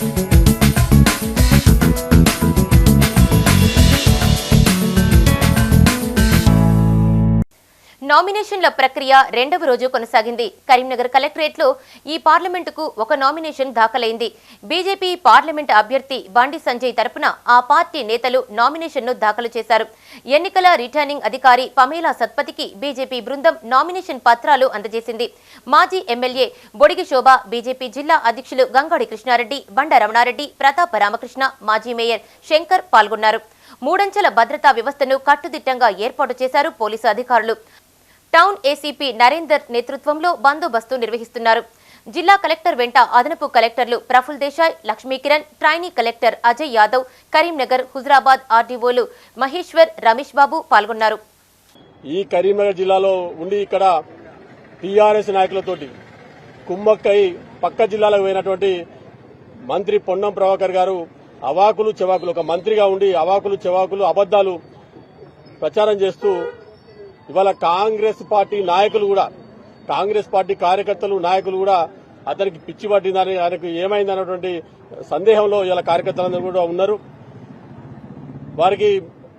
Thank you. నామినేషన్ల ప్రక్రియ రెండవ రోజు కొనసాగింది. కరీంనగర్ కలెక్టరేట్లో ఈ పార్లమెంటుకు ఒక నామినేషన్ దాఖలైంది. బీజేపీ పార్లమెంట్ అభ్యర్థి బండి సంజయ్ తరపున ఆ పార్టీ నేతలు నామినేషన్ను దాఖలు చేశారు. ఎన్నికల రిటర్నింగ్ అధికారి పమేలా సత్పతికి బీజేపీ బృందం నామినేషన్ పత్రాలు అందజేసింది. మాజీ ఎమ్మెల్యే బొడిగి శోభ బీజేపీ జిల్లా అధ్యక్షులు గంగాడి కృష్ణారెడ్డి బండ రమణారెడ్డి ప్రతాప రామకృష్ణ మాజీ మేయర్ శంకర్ పాల్గొన్నారు. మూడంచెల భద్రతా వ్యవస్థను కట్టుదిట్టంగా ఏర్పాటు చేశారు పోలీసు అధికారులు. టౌన్ ఏసీపీ నరేందర్ నేతృత్వంలో బందోబస్తు నిర్వహిస్తున్నారు. జిల్లా కలెక్టర్ వెంట అదనపు కలెక్టర్లు ప్రఫుల్ దేశాయ్ లక్ష్మీకిరణ్ ట్రైనీ కలెక్టర్ అజయ్ యాదవ్ కరీంనగర్ హుజరాబాద్ ఆర్డీఓలు మహేశ్వర్ రమేష్ బాబు పాల్గొన్నారు. ఈ కరీంనగర్ జిల్లాలో ఉండి ఇక్కడ టీఆర్ఎస్ నాయకులతోటి కుమ్మక్కై పక్క జిల్లాలకు పోయినటువంటి మంత్రి పొన్నం ప్రభాకర్ గారు అవాకులు చెవాకులు ఒక మంత్రిగా ఉండి అవాకులు చెవాకులు అబద్దాలు ప్రచారం చేస్తూ ఇవాళ కాంగ్రెస్ పార్టీ నాయకులు కూడా కాంగ్రెస్ పార్టీ కార్యకర్తలు నాయకులు కూడా అతనికి పిచ్చి పట్టిందని ఆయనకు ఏమైందన్నటువంటి సందేహంలో ఇలా కార్యకర్తలందరూ కూడా ఉన్నారు. వారికి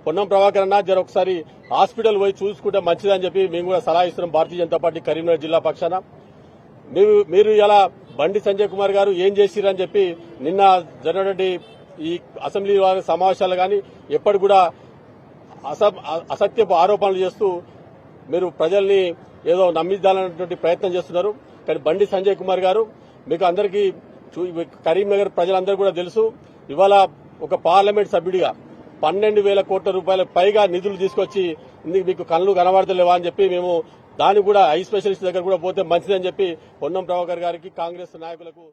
పొన్నం ప్రభాకర్ అన్న జర ఒకసారి హాస్పిటల్ పోయి చూసుకుంటే మంచిదని చెప్పి మేము కూడా సలహా ఇస్తున్నాం భారతీయ జనతా పార్టీ కరీంనగర్ జిల్లా పక్షాన. మీరు మీరు ఇలా బండి సంజయ్ కుమార్ గారు ఏం చేసిరని చెప్పి నిన్న జరిగినటువంటి ఈ అసెంబ్లీ వారి సమావేశాలు కానీ ఎప్పటి కూడా అసత్యపు ఆరోపణలు చేస్తూ మీరు ప్రజల్ని ఏదో నమ్మించాలన్నటువంటి ప్రయత్నం చేస్తున్నారు. కానీ బండి సంజయ్ కుమార్ గారు మీకు అందరికీ చూ- కరీంనగర్ ప్రజలందరూ కూడా తెలుసు ఇవాళ ఒక పార్లమెంట్ సభ్యుడిగా పన్నెండు వేల కోట్ల రూపాయల పైగా నిధులు తీసుకొచ్చి ఇందుకు మీకు కళ్ళు కనబడతలేవా అని చెప్పి మేము దాన్ని కూడా ఐ స్పెషలిస్ట్ దగ్గర కూడా పోతే మంచిదని చెప్పి పొన్నం ప్రభాకర్ గారికి కాంగ్రెస్ నాయకులకు